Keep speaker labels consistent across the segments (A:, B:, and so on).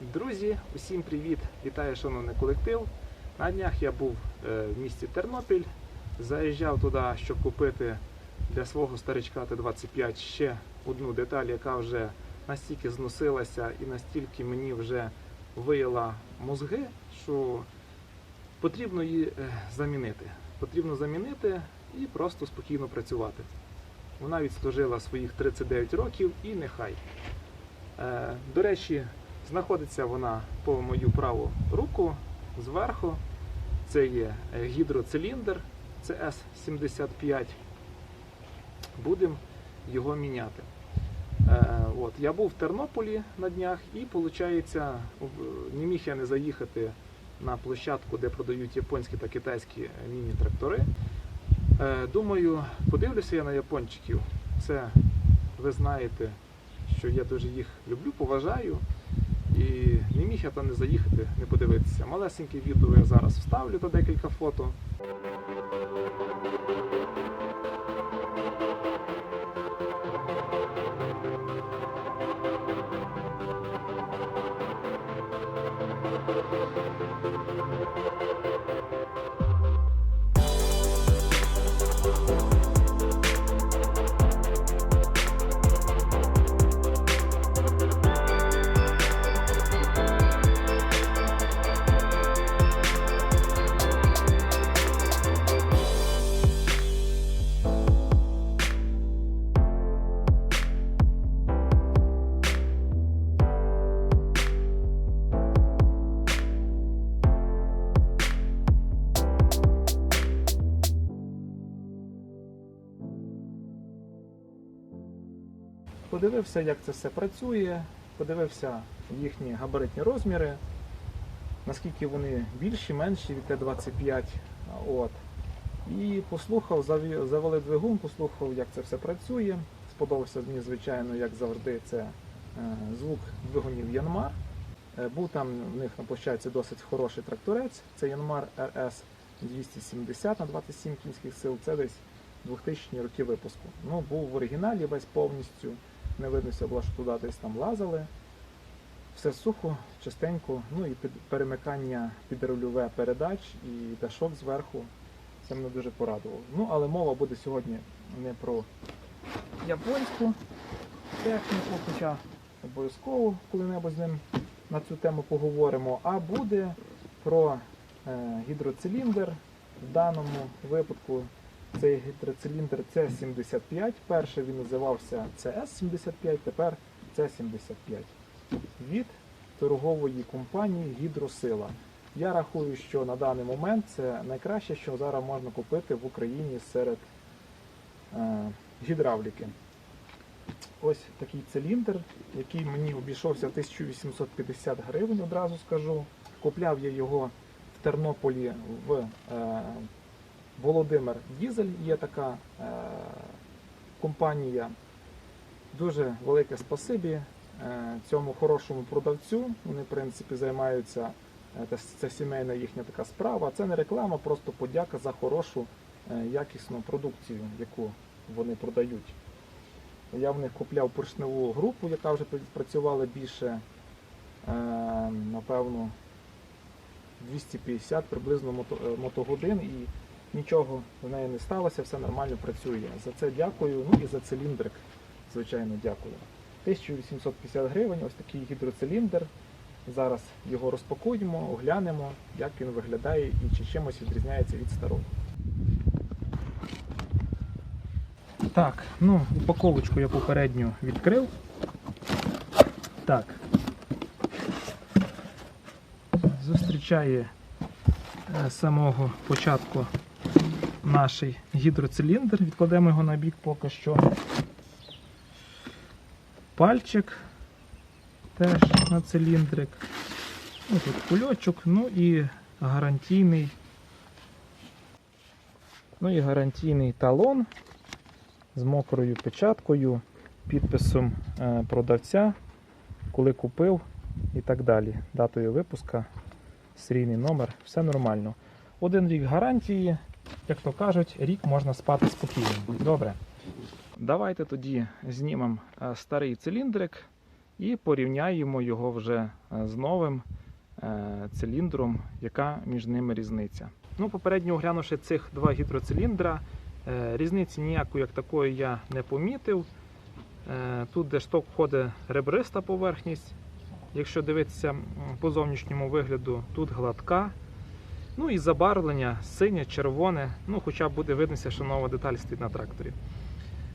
A: Друзі, усім привіт! Вітаю, шановний колектив. На днях я був е, в місті Тернопіль. Заїжджав туди, щоб купити для свого старичка Т-25 ще одну деталь, яка вже настільки зносилася і настільки мені вже вияла мозги, що потрібно її е, замінити. Потрібно замінити і просто спокійно працювати. Вона відслужила своїх 39 років і нехай. Е, До речі, знаходиться вона по мою праву руку зверху. Це є е, гідроциліндр CS75. Будемо його міняти. Е, От, я був в Тернополі на днях і, виходить, не міг я не заїхати на площадку, де продають японські та китайські міні-трактори. Е, Думаю, подивлюся я на япончиків. Це ви знаєте, що я дуже їх люблю, поважаю. І не міг я там не заїхати, не подивитися. Малесеньке відео я зараз вставлю та декілька фото. Подивився, як це все працює, подивився їхні габаритні розміри, наскільки вони більші, менші від Т-25. От. І послухав, завели двигун, послухав, як це все працює. Сподобався мені, звичайно, як завжди, це е, звук двигунів Янмар. Е, Був там в них на площадці досить хороший тракторець. Це Янмар RS 270 на 27 кінських сил. Це десь 2000 роки випуску. Ну, був в оригіналі весь повністю. Не виднося було, що туди десь там лазили. Все сухо, частенько, ну і під перемикання під рульове передач і дашок зверху. Це мене дуже порадувало. Ну, але мова буде сьогодні не про японську техніку, хоча обов'язково коли-небудь з ним на цю тему поговоримо, а буде про е, гідроциліндр. В даному випадку цей гідроциліндр C75. Перший він називався CS75, тепер C75 від торгової компанії Гідросила. Я рахую, що на даний момент це найкраще, що зараз можна купити в Україні серед е, гідравліки. Ось такий циліндр, який мені обійшовся 1850 гривень, одразу скажу. Купляв я його в Тернополі в е, Володимир Дізель. Є така е, компанія. Дуже велике спасибі е, цьому хорошому продавцю. Вони, в принципі, займаються, е, це, сімейна їхня така справа. Це не реклама, просто подяка за хорошу е, якісну продукцію, яку вони продають. Я в них купляв поршневу групу, яка вже працювала більше, е, напевно, 250 приблизно е, мотогодин і нічого з нею не сталося, все нормально працює. За це дякую. Ну і за циліндрик, звичайно, дякую. 1850 гривень, ось такий гідроциліндр. Зараз його розпакуємо, оглянемо, як він виглядає і чи чимось відрізняється від старого. Так, ну, упаковочку я попередньо відкрив. Так. Зустрічає е, самого початку наш гідроциліндр. Відкладемо його на бік поки що. Пальчик теж на циліндрик. Ну, тут кульочок, ну і гарантійний. Ну і гарантійний талон з мокрою печаткою, підписом е, продавця, коли купив і так далі. Датою випуска, серійний номер, все нормально. Один рік гарантії, як то кажуть, рік можна спати спокійно. Добре. Давайте тоді знімемо е, старий циліндрик і порівняємо його вже е, з новим е, циліндром, яка між ними різниця. Ну, попередньо оглянувши цих два гідроциліндра, різниці ніякої як такої я не помітив. Тут, де шток входить ребриста поверхність, якщо дивитися по зовнішньому вигляду, тут гладка. Ну і забарвлення синє, червоне, ну хоча буде виднося, що нова деталь стоїть на тракторі.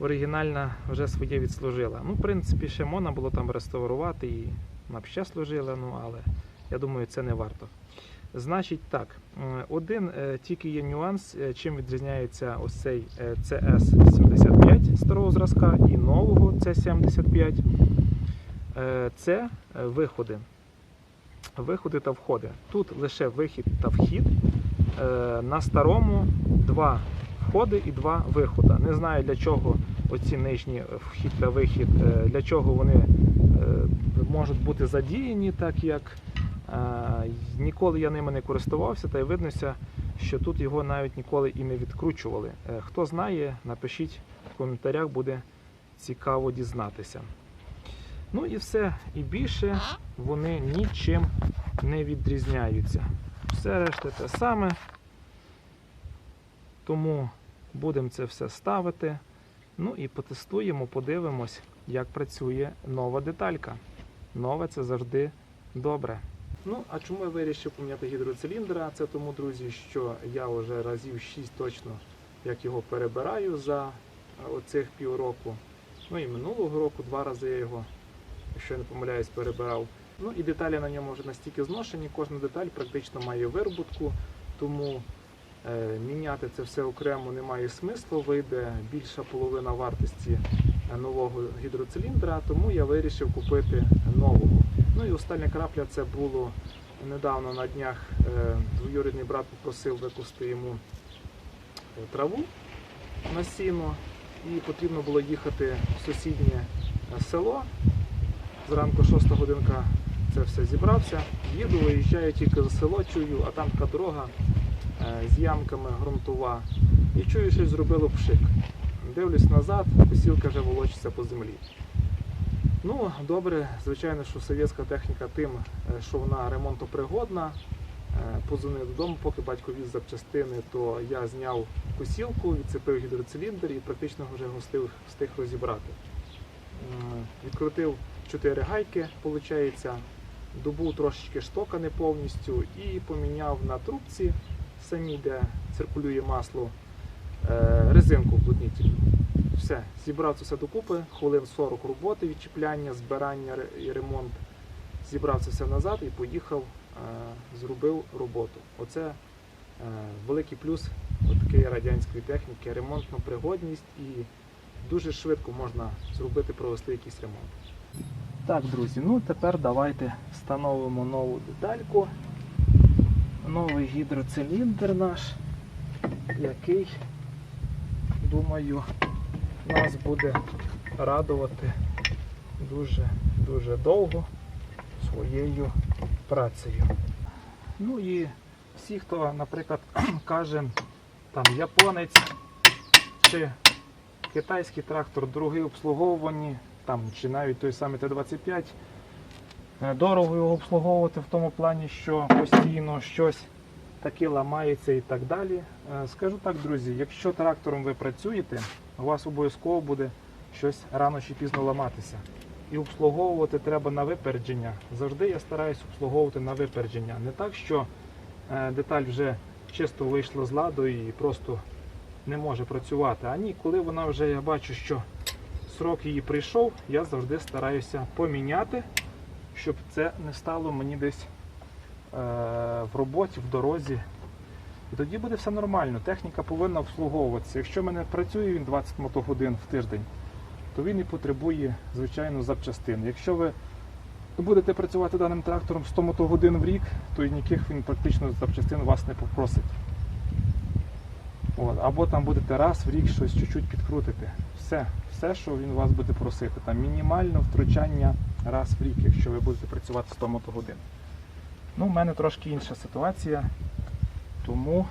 A: Оригінальна вже своє відслужила. Ну, в принципі, ще можна було там реставрувати і вона б ще служила, ну але я думаю, це не варто. Значить так, один е, тільки є нюанс, е, чим відрізняється ось цей е, CS75 старого зразка і нового C75. Е, Це е, виходи. Виходи та входи. Тут лише вихід та вхід. Е, На старому два входи і два виходи. Не знаю для чого оці нижні вхід та вихід, е, для чого вони е, можуть бути задіяні, так як ніколи я ними не користувався, та й виднося, що тут його навіть ніколи і не відкручували. Хто знає, напишіть в коментарях, буде цікаво дізнатися. Ну і все, і більше вони нічим не відрізняються. Все решта те саме. Тому будемо це все ставити. Ну і потестуємо, подивимось, як працює нова деталька. Нове це завжди добре. Ну, а чому я вирішив поміняти гідроциліндра? Це тому, друзі, що я вже разів 6 точно як його перебираю за оцих півроку. Ну і минулого року два рази я його, якщо я не помиляюсь, перебирав. Ну і деталі на ньому вже настільки зношені, кожна деталь практично має вироботку, тому е, міняти це все окремо немає смислу, вийде більша половина вартості е, нового гідроциліндра, тому я вирішив купити нового. Ну і остання крапля це було недавно на днях. Е, двоюрідний брат попросив викусти йому е, траву на сіно, і потрібно було їхати в сусіднє е, село. Зранку 6 годинка це все зібрався. Їду, виїжджаю тільки за село, чую, а там така дорога е, з ямками ґрунтова. І чую, щось зробило пшик. Дивлюсь назад, посілка вже волочиться по землі. Ну, добре, звичайно, що совєтська техніка тим, е, що вона ремонтопригодна. Е, Позвонив додому, поки батько віз запчастини, то я зняв косілку, відцепив гідроциліндр і практично вже його встиг, розібрати. Відкрутив 4 гайки, виходить, добув трошечки штока не повністю і поміняв на трубці, самій, де циркулює масло, е, резинку уплотнітельну. Все, зібрав це все докупи, хвилин 40 роботи, відчіпляння, збирання і ремонт. Зібрав це все назад і поїхав, е, зробив роботу. Оце е, великий плюс такої радянської техніки, ремонтна пригодність і дуже швидко можна зробити, провести якийсь ремонт. Так, друзі, ну тепер давайте встановимо нову детальку. Новий гідроциліндр наш, який, думаю, нас буде радувати дуже-дуже довго своєю працею. Ну і всі, хто, наприклад, каже, там японець чи китайський трактор, другий обслуговувані, там, чи навіть той самий Т-25, е, дорого його обслуговувати в тому плані, що постійно щось таке ламається і так далі. Е, Скажу так, друзі, якщо трактором ви працюєте, у вас обов'язково буде щось рано чи пізно ламатися. І обслуговувати треба на випередження. Завжди я стараюсь обслуговувати на випередження. Не так, що е, деталь вже чисто вийшла з ладу і просто не може працювати. А ні, коли вона вже я бачу, що срок її прийшов, я завжди стараюся поміняти, щоб це не стало мені десь е, в роботі, в дорозі. І тоді буде все нормально. Техніка повинна обслуговуватися. Якщо в мене працює він 20 мотогодин в тиждень, то він і потребує, звичайно, запчастин. Якщо ви будете працювати даним трактором 100 мотогодин в рік, то ніяких він практично запчастин вас не попросить. От, або там будете раз в рік щось чуть-чуть підкрутити. Все, все, що він вас буде просити. Там мінімальне втручання раз в рік, якщо ви будете працювати 100 мотогодин. Ну, у мене трошки інша ситуація, тому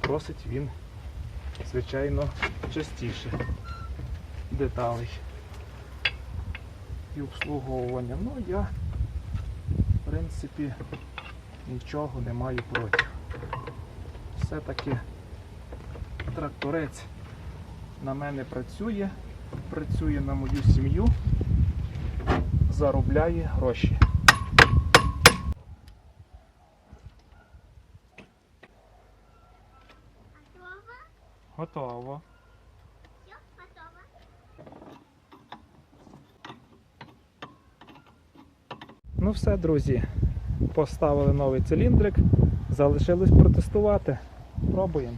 A: просить він, звичайно, частіше деталей. і обслуговування. Ну я, в принципі, нічого не маю проти. Все-таки тракторець на мене працює, працює на мою сім'ю, заробляє гроші.
B: Готово?
A: Ну все, друзі. Поставили новий циліндрик. Залишилось протестувати. Пробуємо.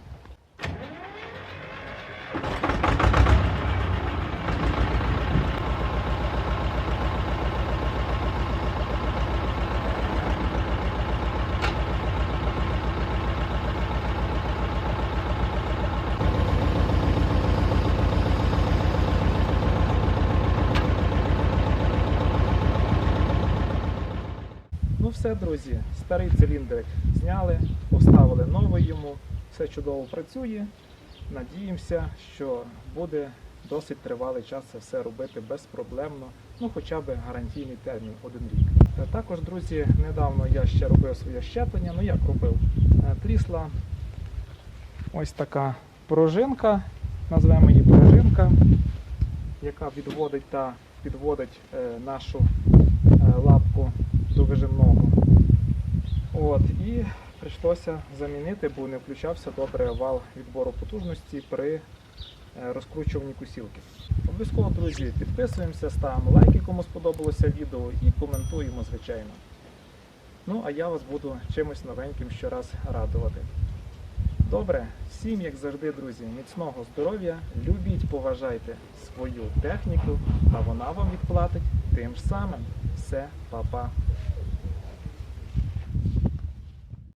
A: Все, друзі, старий циліндрик зняли, поставили новий йому, все чудово працює. Надіємося, що буде досить тривалий час це все робити безпроблемно, ну хоча б гарантійний термін один рік. Також, друзі, недавно я ще робив своє щеплення. Ну як робив? Е, Трісла ось така пружинка, назвемо її пружинка, яка відводить та підводить е, нашу е, лапку до вижимного. От, і прийшлося замінити, бо не включався добре вал відбору потужності при е, розкручуванні кусілки. Обов'язково, друзі, підписуємося, ставимо лайки, кому сподобалося відео, і коментуємо, звичайно. Ну, а я вас буду чимось новеньким щораз радувати. Добре, всім, як завжди, друзі, міцного здоров'я, любіть, поважайте свою техніку, а вона вам відплатить тим ж самим. Все, па-па.